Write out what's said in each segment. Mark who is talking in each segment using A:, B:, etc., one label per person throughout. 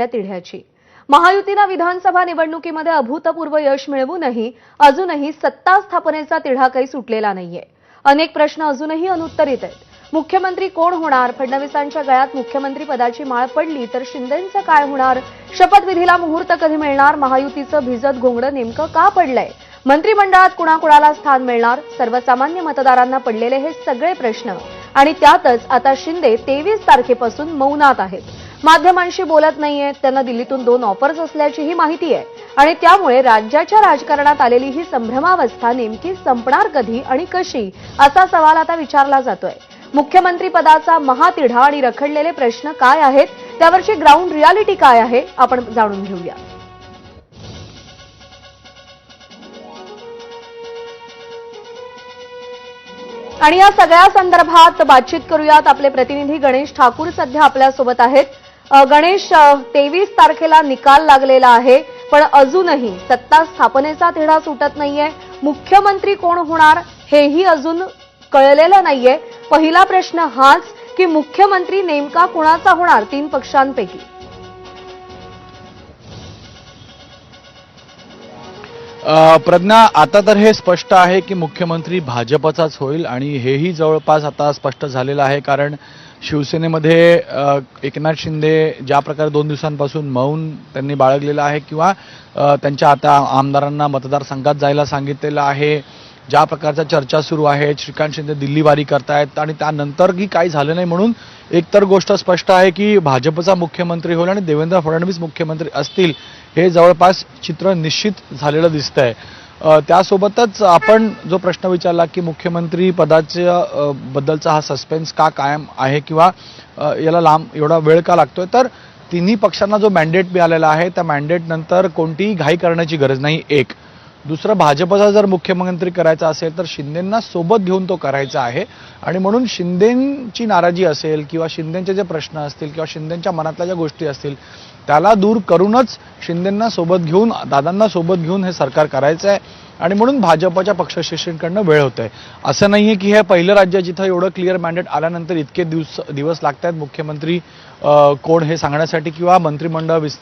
A: या तिढ्याची. महायुतीला विधानसभा निवडणुकीमध्ये अभूतपूर्व यश मिळवूनही अजूनही सत्ता स्थापनेचा तिढा काही सुटलेला नाहीये. अनेक प्रश्न अजूनही अनुत्तरित आहेत. मुख्यमंत्री कोण होणार? फडणवीसांच्या गळ्यात मुख्यमंत्री पदाची माळ पडली तर शिंदेंचं काय होणार? शपथविधीला मुहूर्त कधी मिळणार? महायुतीचं भिजत घोंगडं नेमकं का पडलंय? मंत्रिमंडळात कुणाकुणाला स्थान मिळणार? सर्वसामान्य मतदारांना पडलेले हे सगळे प्रश्न. आणि त्यातच आता शिंदे तेवीस तारखेपासून मौनात आहेत. माध्यमांशी बोलत नाहीयेत त्यांना दिल्लीतून दोन ऑफर्स असल्याचीही माहिती आहे. आणि त्यामुळे राज्याच्या राजकारणात आलेली ही संभ्रमावस्था नेमकी संपणार कधी आणि कशी असा सवाल आता विचारला जातोय. मुख्यमंत्री पदाचा महातिढा आणि रखडलेले प्रश्न काय आहेत त्यावरची ग्राउंड रियालिटी काय आहे आपण जाणून घेऊया. आणि या सगळ्या संदर्भात बातचीत करूयात. आपले प्रतिनिधी गणेश ठाकूर सध्या आपल्यासोबत आहेत. गणेश तेवीस तारखेला निकाल लागलेला आहे पण अजूनही सत्ता स्थापनेचा तिढा सुटत नाहीये. मुख्यमंत्री कोण होणार हेही अजून कळलेलं नाहीये. पहिला प्रश्न हाच की मुख्यमंत्री नेमका कुणाचा होणार तीन पक्षांपैकी?
B: प्रज्ञा आता तर हे स्पष्ट आहे की मुख्यमंत्री भाजपचाच होईल आणि हेही जवळपास आता स्पष्ट झालेलं आहे कारण शिवसेनेमध्ये एकनाथ शिंदे ज्या प्रकारे दोन दिवसांपासून मौन त्यांनी बाळगलेलं आहे किंवा त्यांच्या आता आमदारांना मतदारसंघात जायला सांगितलेलं आहे ज्या प्रकारच्या चर्चा सुरू आहेत श्रीकांत शिंदे दिल्लीवारी करतायत आणि त्यानंतरही काही झालं नाही म्हणून एकतर गोष्ट स्पष्ट आहे की भाजपचा मुख्यमंत्री होईल आणि देवेंद्र फडणवीस मुख्यमंत्री असतील हे जवळपास चित्र निश्चित झालेलं दिसतंय. आहे त्यासोबतच आपण जो प्रश्न विचारला की मुख्यमंत्री पदाच्या बद्दलचा हा सस्पेन्स का कायम आहे किंवा याला लांब एवढा वेळ का लागतोय? तर तिन्ही पक्षांना जो मॅन्डेट मिळालेला आहे त्या मॅन्डेट नंतर कोणतीही घाई करण्याची गरज नाही एक. दुसरं भाजपचा जर मुख्यमंत्री करायचा असेल तर शिंदेंना सोबत घेऊन तो करायचा आहे. आणि म्हणून शिंदेंची नाराजी असेल किंवा शिंदेंचे जे प्रश्न असतील किंवा शिंदेंच्या मनातल्या ज्या गोष्टी असतील त्याला दूर करूनच शिंदेंना सोबत घेऊन दादांना सोबत घेऊन हे सरकार करायचं आहे आणि म्हणून भाजपच्या पक्षश्रेष्ठींकडनं वेळ होत आहे असं नाही आहे की हे पहिलं राज्य जिथं एवढं क्लिअर मॅन्डेट आल्यानंतर इतके दिवस दिवस लागत आहेत मुख्यमंत्री कोण हे सांगण्यासाठी किंवा मंत्रिमंडळ विस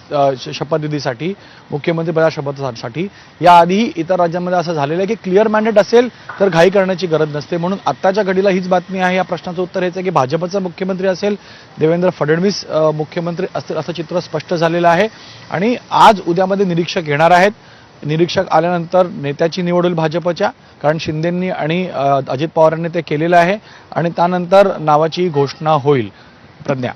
B: शपथविधीसाठी मुख्यमंत्रीपदा शपथसाठी. याआधीही इतर राज्यांमध्ये असं झालेलं आहे की क्लिअर मॅन्डेट असेल तर घाई करण्याची गरज नसते. म्हणून आत्ताच्या घडीला हीच बातमी आहे. या प्रश्नाचं उत्तर हेच आहे की भाजपचा मुख्यमंत्री असेल देवेंद्र फडणवीस मुख्यमंत्री असतील असं चित्र स्पष्ट झालेलं आहे. आणि आज उद्यामध्ये निरीक्षक येणार आहेत. निरीक्षक आल्यानंतर नेत्याची निवड होईल भाजपच्या कारण शिंदेंनी आणि अजित पवारांनी ते केलेलं आहे. आणि त्यानंतर नावाची घोषणा होईल. प्रज्ञा.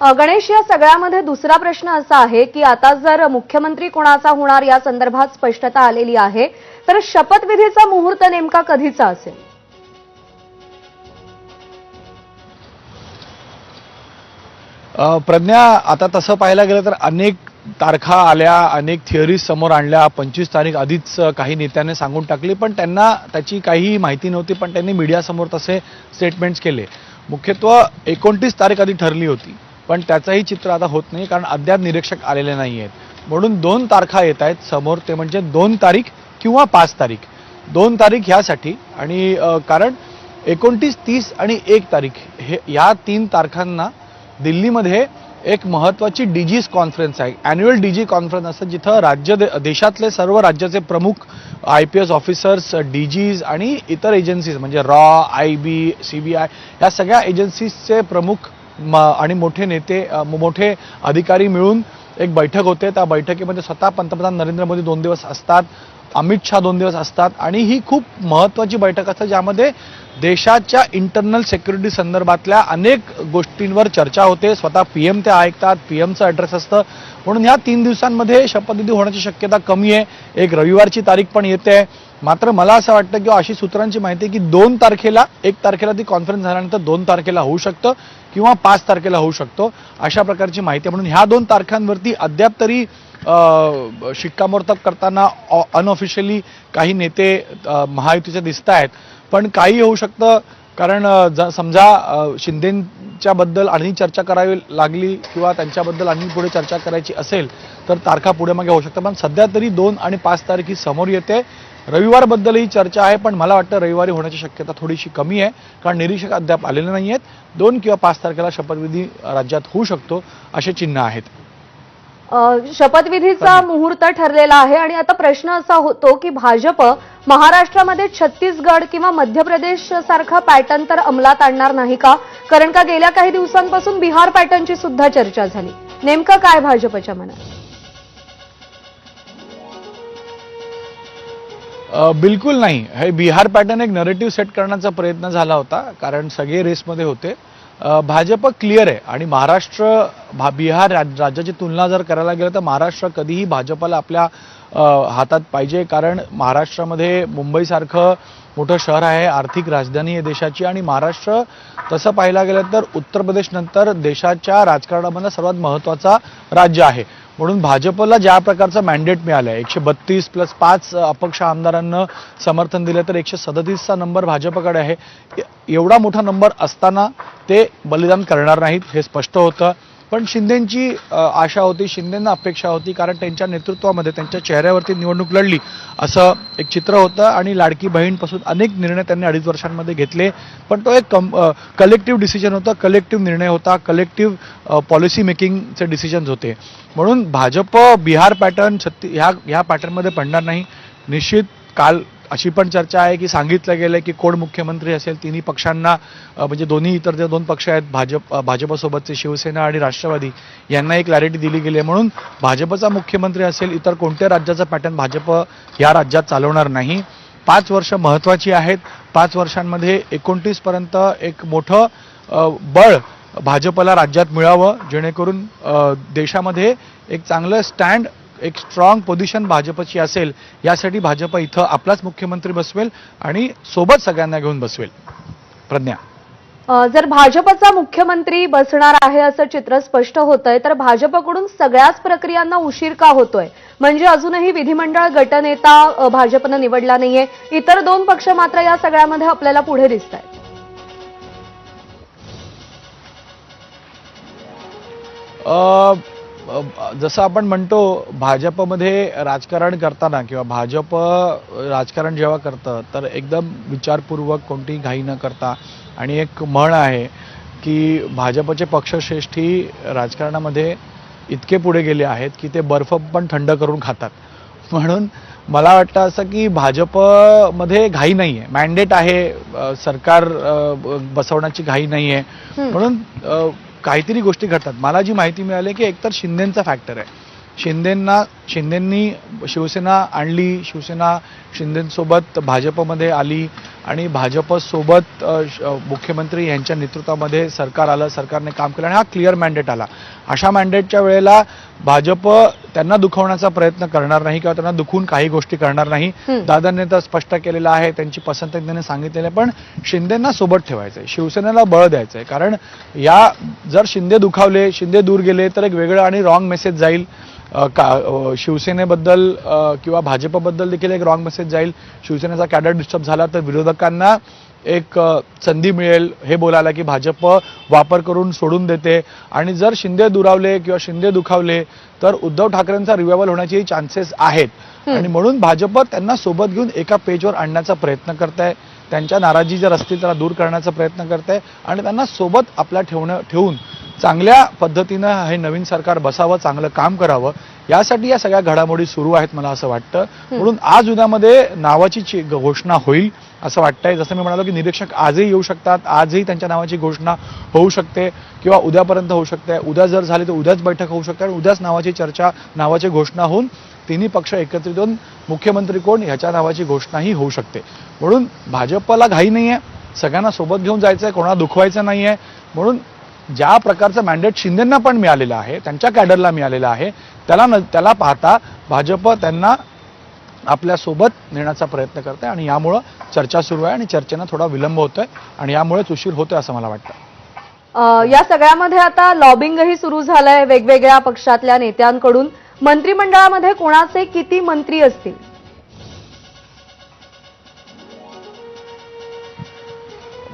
A: गणेश या सगळ्यामध्ये दुसरा प्रश्न असा आहे की आता जर मुख्यमंत्री कोणाचा होणार या संदर्भात स्पष्टता आलेली आहे तर शपथविधीचा मुहूर्त नेमका कधीचा असेल?
B: प्रज्ञा आता तसं पाहायला गेलं तर अनेक तारखा आल्या अनेक थिअरीज समोर आणल्या पंचवीस तारीख आधीच काही नेत्यांनी सांगून टाकली पण त्यांना त्याची काही माहिती नव्हती पण त्यांनी मीडियासमोर तसे स्टेटमेंट्स केले. मुख्यत्व एकोणतीस तारीख आधी ठरली होती. पण त्याचंही चित्र आता होत नाही कारण अद्याप निरीक्षक आलेले नाही आहेत म्हणून दोन तारखा येत आहेत. समोर ते म्हणजे दोन तारीख किंवा पाच तारीख. दोन तारीख ह्यासाठी आणि कारण एकोणतीस तीस आणि एक तारीख हे या तीन तारखांना दिल्लीमध्ये एक महत्त्वाची डीजीस कॉन्फरन्स आहे. ॲन्युअल डीजी कॉन्फरन्स असतं जिथं राज्य दे- देशातले सर्व राज्याचे प्रमुख I P S officers DGs आणि इतर एजन्सीज म्हणजे raw I B C B I या सगळ्या एजन्सीजचे प्रमुख आणि मोठे नेते मोठे अधिकारी मिळून एक बैठक होते. त्या बैठकीमध्ये स्वतः पंतप्रधान नरेंद्र मोदी दोन दिवस असतात अमित शहा दोन दिवस असतात आणि ही खूप महत्त्वाची बैठक असते ज्यामध्ये देशाच्या इंटरनल सेक्युरिटी संदर्भातल्या अनेक गोष्टींवर चर्चा होते. स्वतः पी एम ते ऐकतात पी एमचं ॲड्रेस असतं. म्हणून ह्या तीन दिवसांमध्ये शपथविधी होण्याची शक्यता कमी आहे. एक रविवारची तारीख पण येते. मात्र मला असं वाटतं किंवा अशी सूत्रांची माहिती आहे की दोन तारखेला एक तारखेला ती कॉन्फरन्स झाल्यानंतर दोन तारखेला होऊ शकतं. किंवा पाच तारखेला होऊ शकतो. अशा प्रकारची माहिती म्हणून ह्या दोन तारखांवरती अद्याप तरी शिक्कामोर्तब करताना अनऑफिशियली काही नेते महायुतीचे दिसत आहेत. पण काही होऊ शकतं कारण ज- समजा शिंदेंच्याबद्दल आणि चर्चा करावी लागली किंवा त्यांच्याबद्दल आणि पुढे चर्चा करायची असेल तर तारखा पुढे मागे होऊ शकतात. पण सध्या तरी दोन आणि पाच तारीख ही समोर येते. रविवारबद्दलही चर्चा आहे पण मला वाटतं रविवारी होण्याची शक्यता थोडीशी कमी आहे कारण निरीक्षक अद्याप आलेले नाही आहेत. दोन किंवा पाच तारखेला शपथविधी राज्यात होऊ शकतो असे चिन्ह आहेत.
A: शपथविधीचा मुहूर्त ठरलेला आहे आणि आता प्रश्न असा होतो की भाजप महाराष्ट्रामध्ये छत्तीसगड किंवा मध्य प्रदेश सारखा पॅटर्न तर अंमलात आणणार नाही का? कारण का गेल्या काही दिवसांपासून बिहार पॅटर्नची सुद्धा चर्चा झाली. नेमकं काय भाजपच्या मनात?
B: बिलकुल नाही. हे बिहार पॅटर्न एक नरेटिव्ह सेट करण्याचा प्रयत्न झाला होता कारण सगळे रेसमध्ये होते. भाजप क्लिअर आहे आणि महाराष्ट्र भा बिहार राज- राज्याची तुलना जर करायला गेलं तर महाराष्ट्र कधीही भाजपला आपल्या हातात पाहिजे कारण महाराष्ट्रामध्ये मुंबईसारखं मोठं शहर आहे आर्थिक राजधानी आहे देशाची आणि महाराष्ट्र तसं पाहायला गेलं तर उत्तर प्रदेशनंतर देशाच्या राजकारणामधला सर्वात महत्त्वाचा राज्य आहे. म्हणून भाजपला ज्या प्रकारचं मॅन्डेट मिळालं आहे एकशे बत्तीस प्लस पाच अपक्ष आमदारांना समर्थन दिलं तर एकशे सदतीसचा नंबर भाजपकडे आहे. एवढा मोठा नंबर असताना ते बलिदान करणार नाहीत हे स्पष्ट होतं. पण शिंदेची आशा होती शिंदेंना अपेक्षा होती कारण त्यांच्या नेतृत्वामध्ये त्यांच्या चेहऱ्यावरती निवडणूक लढली. असं एक चित्र होतं आणि लाडकी बहीणपासून अनेक निर्णय त्यांनी अडीच वर्षांमध्ये घेतले. पण तो एक कम कलेक्टिव्ह डिसिजन होता. कलेक्टिव्ह निर्णय होता. कलेक्टिव्ह पॉलिसी मेकिंगचे डिसिजन्स होते. म्हणून भाजप बिहार पॅटर्न छत्ती ह्या ह्या पॅटर्नमध्ये पडणार नाही. निश्चित काल अशी पण चर्चा आहे की सांगितलं गेलं की कोण मुख्यमंत्री असेल तिन्ही पक्षांना म्हणजे दोन्ही इतर जे दोन पक्ष आहेत भाजप भाजपसोबतचे शिवसेना आणि राष्ट्रवादी यांना एक क्लॅरिटी दिली गेली आहे. म्हणून भाजपचा मुख्यमंत्री असेल इतर कोणत्या राज्याचा पॅटर्न भाजप या राज्यात चालवणार नाही? पाच वर्ष महत्त्वाची आहेत. पाच वर्षांमध्ये एकोणतीसपर्यंत एक मोठं बळ भाजपला राज्यात मिळावं जेणेकरून देशामध्ये एक चांगलं स्टँड एक स्ट्रॉंग पोझिशन भाजपची असेल यासाठी भाजप इथं आपलाच मुख्यमंत्री बसवेल आणि सोबत सगळ्यांना घेऊन बसवेल. प्रज्ञा.
A: जर भाजपचा मुख्यमंत्री बसणार आहे असं चित्र स्पष्ट होत आहे तर भाजपकडून सगळ्याच प्रक्रियांना उशीर का होतोय? म्हणजे अजूनही विधिमंडळ गटनेता भाजपनं निवडला नाहीये. इतर दोन पक्ष मात्र या सगळ्यामध्ये आपल्याला पुढे दिसत आहेत
B: अ, जसं आपण म्हणतो भाजपमध्ये राजकारण करताना किंवा भाजप राजकारण जेव्हा करतं तर एकदम विचारपूर्वक कोणतीही घाई न करता आणि एक म्हण आहे की भाजपचे पक्षश्रेष्ठी राजकारणामध्ये इतके पुढे गेले आहेत की ते बर्फ पण थंड करून खातात. म्हणून मला वाटतं असं की भाजपमध्ये घाई नाही आहे मॅन्डेट आहे सरकार बसवण्याची घाई नाही आहे. म्हणून काहीतरी गोष्टी घडतात. मला जी माहिती मिळाली की एकतर शिंदेचा फॅक्टर आहे. शिंदेंना शिंदेंनी शिवसेना आणली शिवसेना शिंदेसोबत भाजपमध्ये आली आणि भाजपसोबत मुख्यमंत्री यांच्या नेतृत्वामध्ये सरकार आलं सरकारने काम केलं आणि हा क्लिअर मॅन्डेट आला. अशा मॅन्डेटच्या वेळेला भाजप त्यांना दुखवण्याचा प्रयत्न करणार नाही किंवा त्यांना दुखून काही गोष्टी करणार नाही. दादांनी तर स्पष्ट केलेलं आहे त्यांची पसंत त्यांनी सांगितलेलं आहे पण शिंदेंना सोबत ठेवायचं आहे शिवसेनेला बळ द्यायचं आहे कारण या जर शिंदे दुखावले शिंदे दूर गेले तर एक वेगळं आणि रॉंग मेसेज जाईल. का शिवसेनेबद्दल किंवा भाजपबद्दल देखील एक रॉंग मेसेज जाईल. शिवसेनेचा कॅडर डिस्टर्ब झाला तर विरोधकांना एक संधी मिळेल. हे बोलायला की भाजप वापर करून सोडून देते. आणि जर शिंदे दुरावले किंवा शिंदे दुखावले तर उद्धव ठाकरेंचा रिवायवल होण्याचे चान्सेस आहेत. आणि म्हणून भाजप त्यांना सोबत घेऊन एका पेजवर आणण्याचा प्रयत्न करत आहे त्यांच्या नाराजी जर असतील त्याला दूर करण्याचा प्रयत्न करत आहे आणि त्यांना सोबत आपल्या ठेवणं ठेवून चांगल्या पद्धतीनं हे नवीन सरकार बसावं चांगलं काम करावं यासाठी या सगळ्या घडामोडी सुरू आहेत मला असं वाटतं. म्हणून आज उद्यामध्ये नावाची ची- घोषणा होईल असं वाटतंय. जसं मी म्हणालो की निरीक्षक आजही येऊ शकतात. आजही त्यांच्या नावाची घोषणा होऊ शकते किंवा उद्यापर्यंत होऊ शकते. उद्या जर झाली तर उद्याच बैठक होऊ शकते आणि उद्याच नावाची चर्चा नावाची घोषणा होऊन तिन्ही पक्ष एकत्रित येऊन मुख्यमंत्री कोण ह्याच्या नावाची घोषणाही होऊ शकते. म्हणून भाजपला घाई नाही आहे सगळ्यांना सोबत घेऊन जायचं आहे कोणाला दुखवायचं नाही आहे म्हणून ज्या प्रकारचं मॅन्डेट शिंदेंना पण मिळालेलं आहे त्यांच्या कॅडरला मिळालेलं आहे त्याला न त्याला पाहता भाजप त्यांना आपल्यासोबत नेण्याचा प्रयत्न करते आणि यामुळं चर्चा सुरू आहे आणि चर्चेनं थोडा विलंब होतोय आणि यामुळेच उशीर होतोय असं मला वाटतं.
A: या सगळ्यामध्ये आता लॉबिंगही सुरू झालंय वेगवेगळ्या पक्षातल्या नेत्यांकडून. मंत्रिमंडळामध्ये कोणाचे किती मंत्री असतील?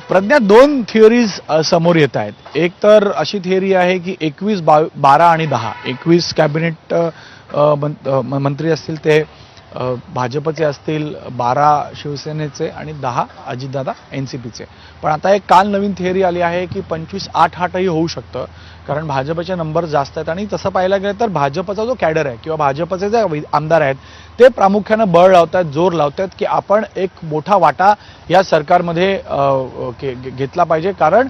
B: प्रज्ञा दोन थिअरीज समोर येत आहेत. एक तर अशी थिअरी आहे की एकवीस बा बारा आणि दहा. एकवीस कॅबिनेट मं- मंत्री असतील ते भाजपचे असतील बारा शिवसेनेचे आणि दहा अजितदादा एन सी पीचे. पण आता एक काल नवीन थिअरी आली आहे की पंचवीस आठ आठही होऊ शकतं. कारण भाजपचे नंबर जास्त आहेत आणि तसं पाहायला गेलं तर भाजपचा जो कॅडर आहे किंवा भाजपचे जे आमदार आहेत ते प्रामुख्यानं बळ लावत आहेत जोर लावत आहेत की आपण एक मोठा वाटा या सरकारमध्ये घे- घेतला पाहिजे. कारण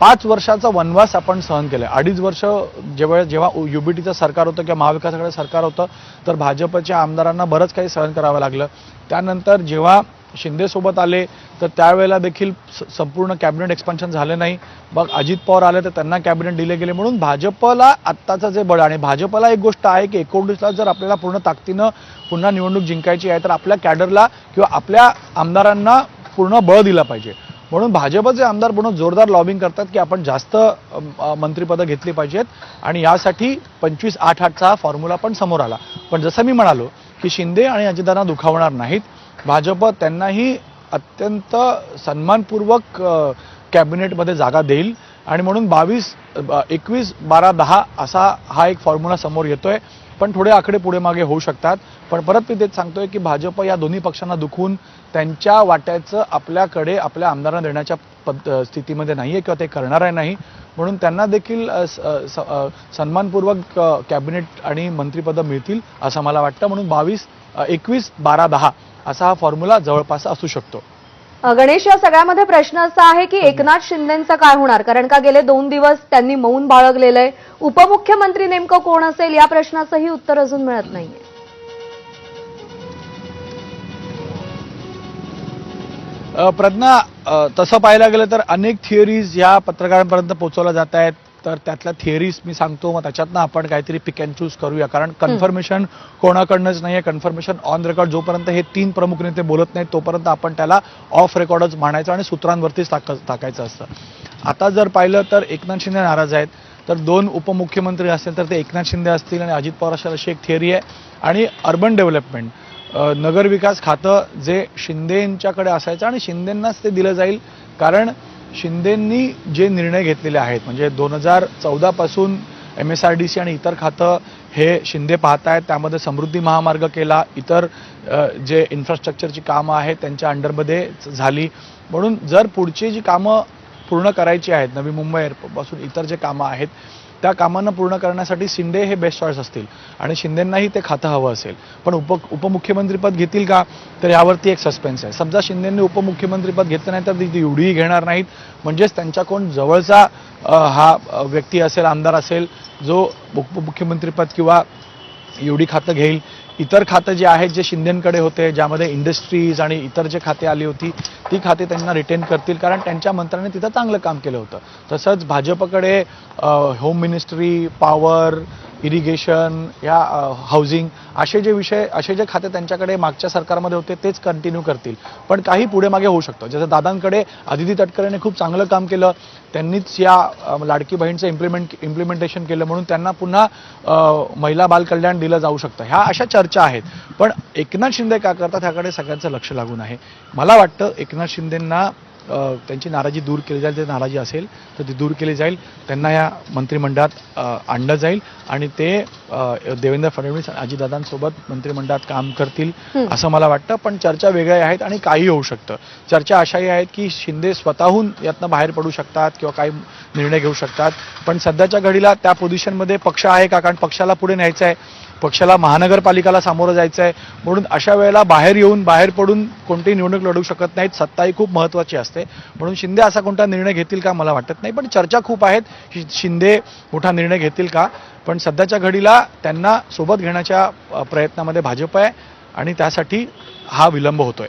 B: पाच वर्षाचा वनवास आपण सहन केलाय. अडीच वर्ष जेव्हा जेव्हा युबीटीचं सरकार होतं किंवा महाविकास सरकार होतं तर भाजपच्या आमदारांना बरंच काही सहन करावं लागलं. त्यानंतर जेव्हा शिंदेसोबत आले तर त्यावेळेला देखील स- संपूर्ण कॅबिनेट एक्सपान्शन झालं नाही. मग अजित पवार आले तर त्यांना कॅबिनेट दिले गेले. म्हणून भाजपला आत्ताचं जे बळ आणि भाजपला एक गोष्ट आहे की एकोणीसला जर आपल्याला पूर्ण ताकदीनं पुन्हा निवडणूक जिंकायची आहे तर आपल्या कॅडरला किंवा आपल्या आमदारांना पूर्ण बळ दिला पाहिजे. म्हणून भाजपचे आमदार म्हणून जोरदार लॉबिंग करतात की आपण जास्त मंत्रिपदं घेतली पाहिजेत आणि यासाठी पंचवीस आठ आठचा हा फॉर्म्युला पण समोर आला. पण जसं मी म्हणालो की शिंदे आणि अजितदांना दुखावणार नाहीत. भाजप त्यांनाही अत्यंत सन्मानपूर्वक कॅबिनेटमध्ये जागा देईल आणि म्हणून बावीस एकवीस बारा दहा असा हा एक फॉर्म्युला समोर येतोय. पण थोडे आकडे पुढे मागे होऊ शकतात. पण परत मी तेच सांगतोय की भाजप या दोन्ही पक्षांना दुखून त्यांच्या वाट्याचं आपल्याकडे आपल्या आमदारांना देण्याच्या पद स्थितीमध्ये नाही आहे किंवा ते करणार आहे नाही. म्हणून त्यांना देखील स- स- सन्मानपूर्वक कॅबिनेट आणि मंत्रिपदं मिळतील असं मला वाटतं. म्हणून बावीस एकवीस बारा दहा असा हा फॉर्म्युला जवळपास असू शकतो.
A: गणेश या सगळ्यामध्ये प्रश्न असा आहे की एकनाथ शिंदेचं काय होणार? कारण का गेले दोन दिवस त्यांनी मौन बाळगलेलं आहे उपमुख्यमंत्री नेमकं कोण असेल? या प्रश्नाचंही उत्तर अजून मिळत नाहीये.
B: प्रज्ञा तसं पाहायला गेलं तर अनेक थिअरीज या पत्रकारांपर्यंत पोहोचवल्या जात आहेत. तर त्यातल्या थिअरीज मी सांगतो मग त्याच्यातनं आपण काहीतरी पिक अँड चूज करूया. कारण कन्फर्मेशन कोणाकडनंच नाही आहे कन्फर्मेशन ऑन रेकॉर्ड जोपर्यंत हे तीन प्रमुख नेते बोलत नाहीत तोपर्यंत आपण त्याला ऑफ रेकॉर्डच म्हणायचं आणि सूत्रांवरतीच टाक टाकायचं असतं. आता जर पाहिलं तर एकनाथ शिंदे नाराज आहेत. तर दोन उपमुख्यमंत्री असतील तर ते एकनाथ शिंदे असतील आणि अजित पवार अशा अशी एक थिअरी आहे. आणि अर्बन डेव्हलपमेंट नगरविकास खातं जे शिंदेंच्याकडे असायचं आणि शिंदेंनाच ते दिलं जाईल. कारण शिंदेंनी जे निर्णय घेतलेले आहेत म्हणजे दोन हजार चौदापासून M S R D C आणि इतर खातं हे शिंदे पाहत आहेत त्यामध्ये समृद्धी महामार्ग केला इतर जे इन्फ्रास्ट्रक्चरची कामं आहेत त्यांच्या अंडरमध्ये झाली. म्हणून जर पुढची जी कामं पूर्ण करायची आहेत नवी मुंबई एअरपोर्टपासून इतर जे कामं आहेत त्या कामांना पूर्ण करण्यासाठी शिंदे हे बेस्ट चॉईस असतील. आणि शिंदेंनाही ते खातं हवं असेल. पण उप उपमुख्यमंत्रीपद घेतील का? तर यावरती एक सस्पेन्स आहे. समजा शिंदेंनी उपमुख्यमंत्रीपद घेतलं नाही तर ती ती एवढीही घेणार नाहीत. म्हणजेच त्यांच्या कोण जवळचा हा व्यक्ती असेल आमदार असेल जो उपमुख्यमंत्रीपद किंवा एवढी खातं घेईल. इतर खातं जे आहेत जे शिंदेकडे होते ज्यामध्ये इंडस्ट्रीज आणि इतर जे खाते आली होती ती खाते त्यांना रिटेन करतील कारण त्यांच्या मंत्र्याने तिथं चांगलं काम केलं होतं. तसंच भाजपकडे होम मिनिस्ट्री पॉवर इरिगेशन या हाऊसिंग असे जे विषय असे जे खाते त्यांच्याकडे मागच्या सरकारमध्ये होते तेच कंटिन्यू करतील. पण काही पुढे मागे होऊ शकतं. जसं दादांकडे आदिती तटकरेने खूप चांगलं काम केलं त्यांनीच या लाडकी बहीणचं इम्प्लिमेंट इम्प्लिमेंटेशन केलं म्हणून त्यांना पुन्हा महिला बालकल्याण दिलं जाऊ शकतं. ह्या अशा चर्चा आहेत. पण एकनाथ शिंदे का करतात ह्याकडे सगळ्यांचं लक्ष लागून आहे. मला वाटतं एकनाथ शिंदेंना त्यांची नाराजी दूर केली जाईल जर नाराजी असेल तर ती दूर केली जाईल. त्यांना या मंत्रिमंडळात आणलं जाईल आणि ते देवेंद्र फडणवीस आणि अजितदादांसोबत मंत्रिमंडळात काम करतील. असं मला वाटतं. पण चर्चा वेगळ्या आहेत आणि काही होऊ शकतं. चर्चा अशाही आहेत की शिंदे स्वतःहून यातनं बाहेर पडू शकतात किंवा काही निर्णय घेऊ शकतात. पण सध्याच्या घडीला त्या पोझिशनमध्ये पक्ष आहे का? कारण पक्षाला पुढे न्यायचं आहे. पक्षाला महानगरपालिकाला सामोरं जायचं आहे म्हणून अशा वेळेला बाहेर येऊन बाहेर पडून कोणतीही निवडणूक लढू शकत नाहीत. सत्ता ही खूप महत्त्वाची असते. म्हणून शिंदे असा कोणता निर्णय घेतील का मला वाटत नाही. पण चर्चा खूप आहेत. शिंदे मोठा निर्णय घेतील का? पण सध्याच्या घडीला त्यांना सोबत घेण्याच्या प्रयत्नामध्ये भाजप आहे आणि त्यासाठी हा विलंब होतोय.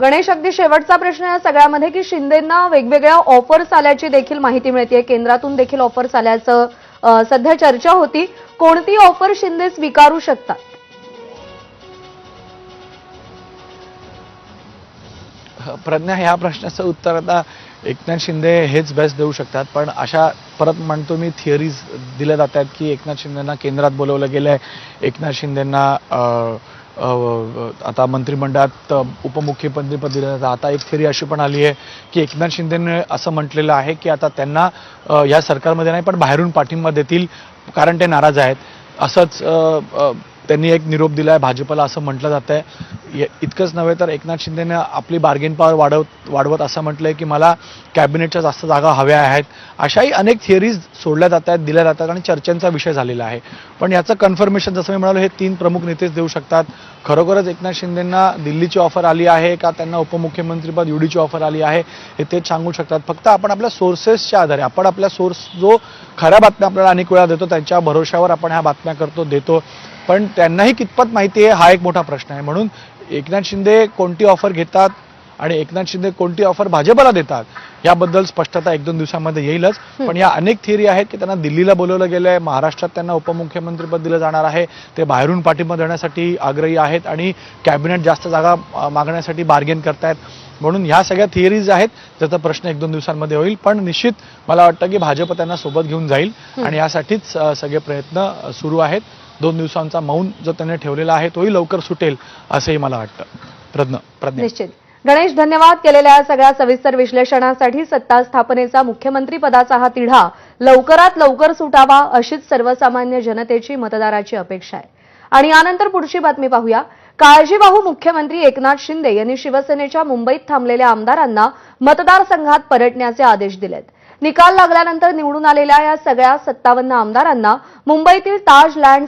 A: गणेश अगदी शेवटचा प्रश्न या सगळ्यामध्ये की शिंदेंना वेगवेगळ्या ऑफर्स आल्याची देखील माहिती मिळते केंद्रातून देखील ऑफर्स आल्याचं सध्या चर्चा होती. कोणती ऑफर शिंदे स्वीकारू शकतात?
B: प्रज्ञा ह्या प्रश्नाचं उत्तर आता एकनाथ शिंदे हेच बेस्ट देऊ शकतात पण अशा परत म्हणतो मी थिअरीज दिल्या जातात की एकनाथ शिंदेना केंद्रात बोलवलं गेलं आहे एकनाथ शिंदेंना अ, आता मंत्रिमंडळात उपमुख्यमंत्रीपद दिलं आता एक थिअरी अशी पण आली आहे की एकनाथ शिंदेने असं म्हटलेलं आहे की आता त्यांना या सरकारमध्ये नाही पण बाहेरून पाठिंबा देतील कारण ते नाराज आहेत. असंच त्यांनी एक निरोप दिला आहे भाजपला असं म्हटलं जात आहे इतकंच नव्हे तर एकनाथ शिंदेनं आपली बार्गेन पॉवर वाढव वाढवत असं म्हटलं आहे की मला कॅबिनेटच्या जास्त जागा हव्या आहेत. अशाही अनेक थिअरीज सोडल्या जात आहेत दिल्या जातात आणि चर्चेंचा विषय झालेला आहे. पण याचं कन्फर्मेशन जसं मी म्हणालो हे तीन प्रमुख नेतेच देऊ शकतात. खरोखरच एकनाथ शिंदेंना दिल्लीची ऑफर आली आहे का त्यांना उपमुख्यमंत्रीपद युडीची ऑफर आली आहे हे तेच सांगू शकतात. फक्त आपण आपल्या सोर्सेसच्या आधारे आपण आपल्या सोर्स जो खऱ्या बातम्या आपल्याला अनेक वेळा देतो त्यांच्या भरोश्यावर आपण ह्या बातम्या करतो देतो. पण त्यांनाही कितपत माहिती आहे हा एक मोठा प्रश्न आहे. म्हणून एकनाथ शिंदे कोणती ऑफर घेतात आणि एकनाथ शिंदे कोणती ऑफर भाजपला देतात याबद्दल स्पष्टता एक दोन दिवसांमध्ये येईलच. पण या अनेक थिअरी आहेत की त्यांना दिल्लीला बोलवलं गेलं आहे महाराष्ट्रात त्यांना उपमुख्यमंत्रीपद दिलं जाणार आहे ते बाहेरून पाठिंबा देण्यासाठी आग्रही आहेत आणि कॅबिनेट जास्त जागा मागण्यासाठी बार्गेन करतायत. म्हणून ह्या सगळ्या थिअरीज आहेत त्याचा प्रश्न एक दोन दिवसांमध्ये होईल. पण निश्चित मला वाटतं की भाजप त्यांना सोबत घेऊन जाईल आणि यासाठीच सगळे प्रयत्न सुरू आहेत. दोन दिवसांचा मौन जो त्यांनी ठेवलेला आहे तोही लवकर सुटेल असंही मला वाटतं. प्रज्ञ प्रज्ञा.
A: निश्चित. गणेश धन्यवाद केलेल्या या सगळ्या सविस्तर विश्लेषणासाठी सत्ता स्थापनेचा मुख्यमंत्री पदाचा हा तिढा लवकरात लवकर सुटावा अशीच सर्वसामान्य जनतेची मतदाराची अपेक्षा आहे. आणि यानंतर पुढची बातमी पाहूया. काळजीवाहू मुख्यमंत्री एकनाथ शिंदे यांनी शिवसेनेच्या मुंबईत थांबलेल्या आमदारांना मतदारसंघात परतण्याचे आदेश दिलेत. निकाल लागल्यानंतर निवडून आलेल्या या सगळ्या सत्तावन्न आमदारांना मुंबईतील ताज लँड